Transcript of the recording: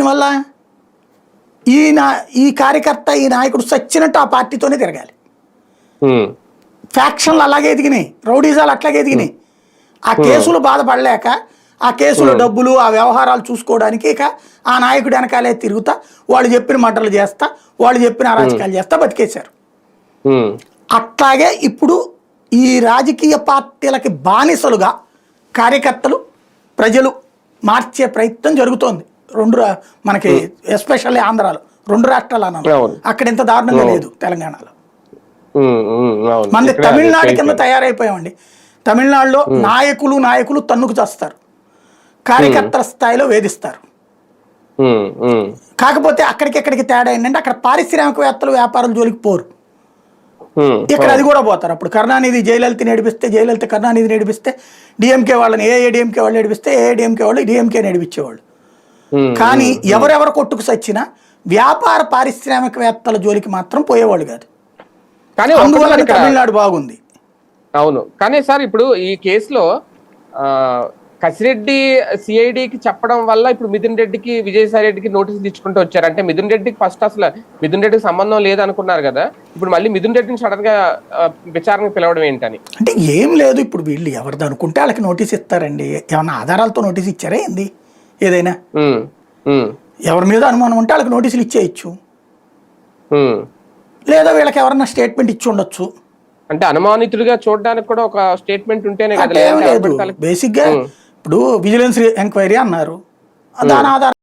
దీనివల్ల ఈ నా ఈ కార్యకర్త ఈ నాయకుడు సచ్చినట్టు ఆ పార్టీతోనే తిరగాలి. ఫ్యాక్షన్లు అలాగే ఎదిగినాయి. రౌడీజాలు అట్లాగే ఎదిగినాయి. ఆ కేసులు బాధపడలేక ఆ కేసుల డబ్బులు ఆ వ్యవహారాలు చూసుకోవడానికి ఇక ఆ నాయకుడు వెనకాలే తిరుగుతా వాళ్ళు చెప్పిన మంటలు చేస్తా వాళ్ళు చెప్పిన అరాచకాలు చేస్తా బతికేశారు. అట్లాగే ఇప్పుడు ఈ రాజకీయ పార్టీలకి బానిసలుగా కార్యకర్తలు ప్రజలు మార్చే ప్రయత్నం జరుగుతోంది. రెండు రా- మనకి ఎస్పెషల్లీ ఆంధ్రాలో రెండు రాష్ట్రాలు అన్నాను. అక్కడ ఇంత దారుణంగా లేదు తెలంగాణలో. మనది ఇక్కడ తమిళనాడు కింద తయారైపోయామండి. తమిళనాడులో నాయకులు నాయకులు తన్నుకు చేస్తారు. కార్యకర్తల స్థాయిలో వేధిస్తారు. కాకపోతే అక్కడికి ఎక్కడికి తేడా ఏంటంటే అక్కడ పారిశ్రామికవేత్తలు వ్యాపారులు జోలికి పోరు. ఇక్కడ అది కూడా పోతారు. అప్పుడు కరుణానిధి జయలలిత నడిపిస్తే జయలలిత కరుణానిధి నడిపిస్తే డిఎంకే వాళ్ళని ఏ డిఎంకే వాళ్ళు నడిపిస్తే ఏ డిఎంకే వాళ్ళు డిఎంకే నడిపించేవాళ్ళు. కానీ ఎవరెవరు కొట్టుకు సచ్చినా వ్యాపార పారిశ్రామికవేత్తల జోలికి మాత్రం పోయేవాళ్ళు కాదు. కానీ అందువల్ల తమిళనాడు బాగుంది. అవును. కానీ సార్ ఇప్పుడు ఈ కేసులో కసిరెడ్డి సిఐడికి చెప్పడం వల్ల ఇప్పుడు మిథున్ రెడ్డికి విజయసాయి రెడ్డికి నోటీసులు ఇచ్చుకుంటూ వచ్చారు. అంటే మిథున్ రెడ్డికి ఫస్ట్ అసలు మిథున్ రెడ్డికి సంబంధం లేదనుకున్నారు కదా. ఇప్పుడు మళ్ళీ మిథున్ రెడ్డిని సడన్గా ఆ, విచారణకు పిలవడం ఏంటని? అంటే ఏం లేదు ఇప్పుడు వీళ్ళు ఎవరిది అనుకుంటే వాళ్ళకి నోటీస్ ఇస్తారండి. ఏమన్నా ఆధారాలతో నోటీస్ ఇచ్చారా ఏంది? ఏదైనా. ఎవరి మీద అనుమానం ఉంటే వాళ్ళకి నోటీసులు ఇచ్చేయచ్చు. లేదా వీళ్ళకి ఎవరన్నా స్టేట్మెంట్ ఇచ్చి ఉండొచ్చు. అంటే అనుమానితుడిగా చూడడానికి కూడా ఒక స్టేట్మెంట్ ఉంటేనే లేదు? బేసిక్గా ఇప్పుడు విజిలెన్స్ ఎంక్వైరీ అన్నారు. దాని ఆధారం